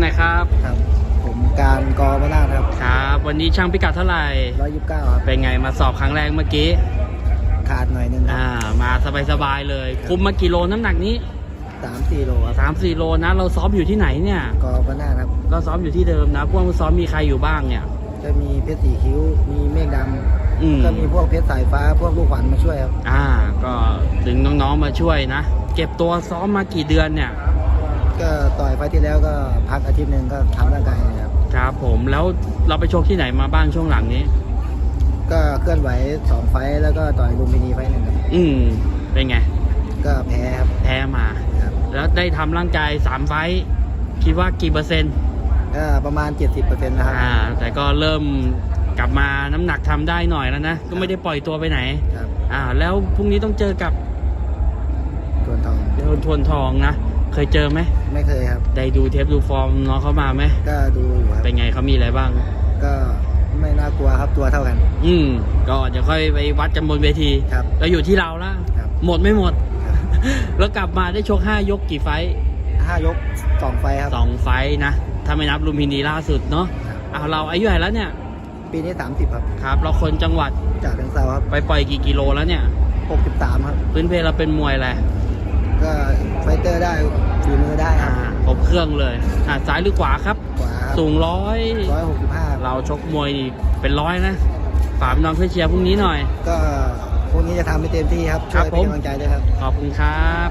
หน่อยครับ ครับ ผมการกอมานาถครับ ครับ วันนี้ช่างพิกัดเท่าไหร่ร้อยยี่สิบเก้าครับ เป็นไงมาสอบครั้งแรกเมื่อกี้ ขาดหน่อยหนึงคอ่ารับมาสบายๆเลย คุมมากี่โลน้ำหนักนี้สามสี่โลครับสามสี่โลนะ เราซ้อมอยู่ที่ไหนเนี่ยกอมานาถครับ ก็ซ้อมอยู่ที่เดิมนะพวกซ้อมมีใครอยู่บ้างเนี่ย จะมีเพชรสีคิ้ว มีเมฆดอืมำก็มีพวกเพชรสายฟ้า พวกลูกขวัญมาช่วยครับ อ่า ก็ดึงน้องๆมาช่วยนะ เก็บตัวซ้อมมากี่เดือนเนี่ย ก็ต่อยไฟล์ที่แล้วก็พักอาทิตย์หนึ่งก็ทำร่างกายนะครับครับผมแล้วเราไปโชคที่ไหนมาบ้างช่วงหลังนี้ ก็เคลื่อนไหวสองไฟล์แล้วก็ต่อยลุมพินีไฟล์หนึ่งครับอืมเป็นไง ก็แพ้ครับแพ้มา ครับแล้วได้ทำร่างกายสามไฟท์คิดว่ากี่เปอร์เซ็นต์ก็ประมาณ 70%นะครับอ่าแต่ก็เริ่มกลับมาน้ำหนักทำได้หน่อยแล้วนะ ก็ไม่ได้ปล่อยตัวไปไหนครับอ่าแล้วพรุ่งนี้ต้องเจอกับส่วนทองเดนทวนทองนะ เคยเจอไหมไม่เคยครับ ได้ดูเทปดูฟอร์มน้องเขามาไหมก็ดูอยู่ครับเป็นไงเขามีอะไรบ้าง ก็ไม่น่ากลัวครับตัวเท่ากัน อืมก็เดี๋ยวค่อยไปวัดกันบนเวทีครับก็อยู่ที่เราละครับหมดไม่หมดครับแล้วกลับมาได้ชกห้ายกกี่ไฟท์ห้ายกสองไฟล์ครับสองไฟท์นะถ้าไม่นับลุมพินีล่าสุดเนาะครับอ่าเราอายุเท่าไหร่แล้วเนี่ย ปีนี้30ครับครับ เราคนจังหวัดจากทางเซาครับไปปล่อยกี่กิโลแล้วเนี่ย63ครับ พื้นเพเราเป็นมวยอะไร ก็ไฟเตอร์ได้ฝีมือได้คอ่ารับ ครบเครื่องเลยอ่าซ้ายหรือขวาครับ ขวาครับสูงร้อย165เราชกมวยนี่เป็นร้อยนะฝากพี่น้องช่วยเชียร์พรุ่งนี้หน่อย ก็พรุ่งนี้จะทำให้เต็มที่ครับครัช่บวยเป็นผมกำลังใจด้วยครับ ขอบคุณครับ